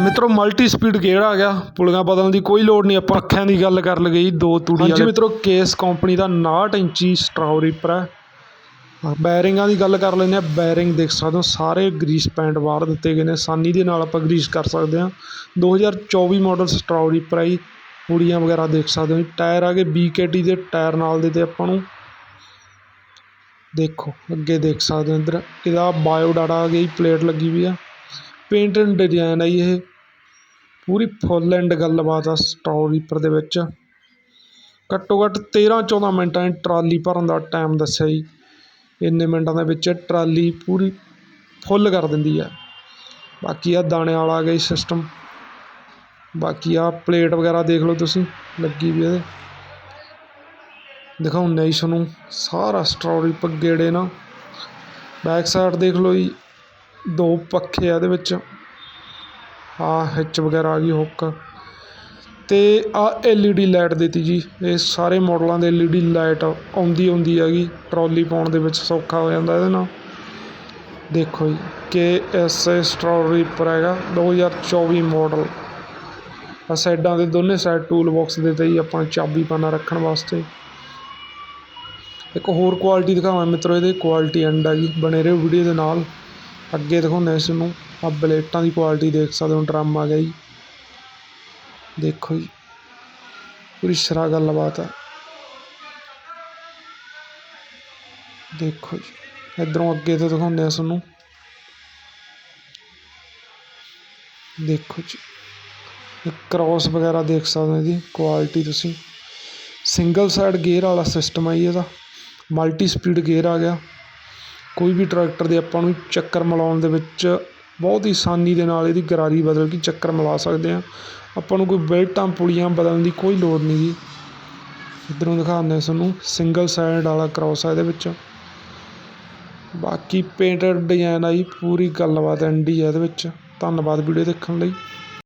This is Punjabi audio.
ਮਿੱਤਰੋ ਮਲਟੀ ਸਪੀਡ ਗੇਅਰ ਆ ਗਿਆ। ਪੁਲੀਆਂ ਬਦਲਣ ਦੀ ਕੋਈ ਲੋੜ ਨਹੀਂ ਆਪਾਂ ਅੱਖਾਂ ਦੀ ਗੱਲ ਕਰ ਲਗਈ ਦੋ ਤੂੜੀ ਵਾਲੇ। ਹਾਂਜੀ ਮਿੱਤਰੋ ਕੇਸ ਕੰਪਨੀ ਦਾ 69 ਇੰਚੀ ਸਟਰਾਉ ਰੀਪਰ ਹੈ। ਬੈਰਿੰਗਾਂ ਦੀ ਗੱਲ ਕਰ ਲੈਂਦੇ ਆ ਬੈਰਿੰਗ ਦੇਖ ਸਕਦੇ ਹੋ ਸਾਰੇ ਗਰੀਸ ਪੈਂਟ ਬਾਹਰ ਦਿੱਤੇ ਗਏ ਨੇ। ਆਸਾਨੀ ਦੇ ਨਾਲ ਆਪਾਂ ਗਰੀਸ ਕਰ ਸਕਦੇ ਹਾਂ। 2024 ਮਾਡਲ ਸਟਰਾਉ ਰੀਪਰ ਹੈ ਜੀ। ਪੁੜੀਆਂ ਵਗੈਰਾ ਦੇਖ ਸਕਦੇ ਹੋ ਜੀ। ਟਾਇਰ ਆ ਗਏ BKT ਦੇ ਟਾਇਰ ਨਾਲ ਦੇ ਤੇ ਆਪਾਂ ਨੂੰ। ਦੇਖੋ ਅੱਗੇ ਦੇਖ ਸਕਦੇ ਹੋ ਇੱਧਰ। ਇਹਦਾ ਬਾਇਓ ਡਾਟਾ ਆ ਗਈ ਪਲੇਟ ਲੱਗੀ ਵੀ ਆ। ਪੇਂਟ ਐਂਡ ਡਿਜ਼ਾਈਨ ਆ ਜੀ ਇਹ। ਪੂਰੀ ਫੁੱਲ ਐਂਡ ਗੱਲਬਾਤ ਆ ਸਟਰਾਉ ਰੀਪਰ ਦੇ ਵਿੱਚ। ਘੱਟੋ ਘੱਟ 13 14 ਮਿੰਟਾਂ 'ਚ ਟਰਾਲੀ ਭਰਨ ਦਾ ਟਾਈਮ ਦੱਸਿਆ ਜੀ। ਇੰਨੇ ਮਿੰਟਾਂ ਦੇ ਵਿੱਚ ਟਰਾਲੀ ਪੂਰੀ ਫੁੱਲ ਕਰ ਦਿੰਦੀ ਆ। ਬਾਕੀ ਆ ਦਾਣੇ ਵਾਲਾ ਆ ਗਿਆ ਸਿਸਟਮ ਬਾਕੀ ਆ ਪਲੇਟ ਵਗੈਰਾ ਦੇਖ ਲਓ ਤੁਸੀਂ, ਲੱਗੀ ਵੀ ਇਹਦੇ। ਦਿਖਾਉਂਦੇ ਜੀ ਤੁਹਾਨੂੰ, ਸਾਰਾ ਸਟਰਾਬਰੀ ਗੇੜੇ ਨਾ। ਬੈਕ ਸਾਈਡ ਦੇਖ ਲਓ ਜੀ ਦੋ ਪੱਖੇ ਆ ਇਹਦੇ ਵਿੱਚ। ਆਹ ਹਿੱਚ ਵਗੈਰਾ ਆ ਗਈ ਹੁੱਕ ਤੇ ਈ ਡੀ ਲਾਈਟ ਦਿੱਤੀ ਜੀ। ਇਹ ਸਾਰੇ ਮਾਡਲਾਂ ਦੇ ਐੱਲ ਈ ਡੀ ਲਾਈਟ ਆਉਂਦੀ ਆਉਂਦੀ ਹੈਗੀ ਟਰਾਲੀ ਪਾਉਣ ਦੇ ਵਿੱਚ ਸੌਖਾ ਹੋ ਜਾਂਦਾ ਇਹਦੇ ਨਾਲ। ਦੇਖੋ ਜੀ ਕੇ ਐਸ ਸਟਰਾਬਰੀ ਪਰ ਹੈਗਾ। 2024 ਮਾਡਲ ਆ ਸਾਈਡਾਂ ਦੇ ਦੋਨੇ ਸਾਈਡ ਟੂਲ ਬਾਕਸ 'ਤੇ ਜੀ ਆਪਾਂ ਨੂੰ ਚਾਬੀ ਪਾਣਾ ਰੱਖਣ ਵਾਸਤੇ। ਇੱਕ ਹੋਰ ਕੁਆਲਿਟੀ ਦਿਖਾਵਾਂ ਮਿੱਤਰੋ, ਇਹਦੇ ਕੁਆਲਿਟੀ ਐਂਡ ਆ ਜੀ, ਬਣੇ ਰਹੋ ਵੀਡੀਓ ਦੇ ਨਾਲ। ਅੱਗੇ ਦਿਖਾਉਂਦੇ ਇਸ ਨੂੰ ਆ ਬਲੇਟਾਂ ਦੀ ਕੁਆਲਿਟੀ ਦੇਖ ਸਕਦੇ ਹੋ, ਡਰਮ ਆ ਗਿਆ ਜੀ। ਦੇਖੋ ਜੀ, ਪੂਰੀ ਸ਼ਰਾ ਗੱਲਬਾਤ ਆ। ਦੇਖੋ ਜੀ, ਇਧਰੋਂ ਅੱਗੇ ਤੋਂ ਦਿਖਾਉਂਦੇ ਆ ਤੁਹਾਨੂੰ ਦੇਖੋ ਜੀ ਕ੍ਰਾਸ ਵਗੈਰਾ ਦੇਖ ਸਕਦੇ ਹੋ ਇਹਦੀ ਕੁਆਲਿਟੀ ਤੁਸੀਂ। ਸਿੰਗਲ ਸਾਈਡ ਗੇਅਰ ਵਾਲਾ ਸਿਸਟਮ ਹੈ ਜੀ ਇਹਦਾ। ਮਲਟੀ ਸਪੀਡ ਗੇਅਰ ਆ ਗਿਆ। ਕੋਈ ਵੀ ਟਰੈਕਟਰ ਦੇ ਆਪਾਂ ਨੂੰ ਚੱਕਰ ਮਿਲਾਉਣ ਦੇ ਵਿੱਚ ਬਹੁਤ ਹੀ ਆਸਾਨੀ ਦੇ ਨਾਲ ਇਹਦੀ ਗਰਾਰੀ ਬਦਲ ਕੇ ਚੱਕਰ ਮਿਲਾ ਸਕਦੇ ਹਾਂ। ਆਪਾਂ ਨੂੰ ਕੋਈ ਬੈਲਟਾਂ ਪੁਲੀਆਂ ਬਦਲਣ ਦੀ ਕੋਈ ਲੋੜ ਨਹੀਂ ਜੀ। ਇੱਧਰੋਂ ਦਿਖਾਉਂਦੇ ਹਾਂ ਤੁਹਾਨੂੰ ਸਿੰਗਲ ਸਾਈਡ ਵਾਲਾ ਕ੍ਰਾਸ ਆ ਇਹਦੇ ਵਿੱਚ। ਬਾਕੀ ਪੇਂਟਡ ਡਿਜ਼ਾਈਨ ਆ ਜੀ, ਪੂਰੀ ਗੱਲਬਾਤ ਐਂਡੀ ਆ ਇਹਦੇ ਵਿੱਚ। ਧੰਨਵਾਦ ਵੀਡੀਓ ਦੇਖਣ ਲਈ।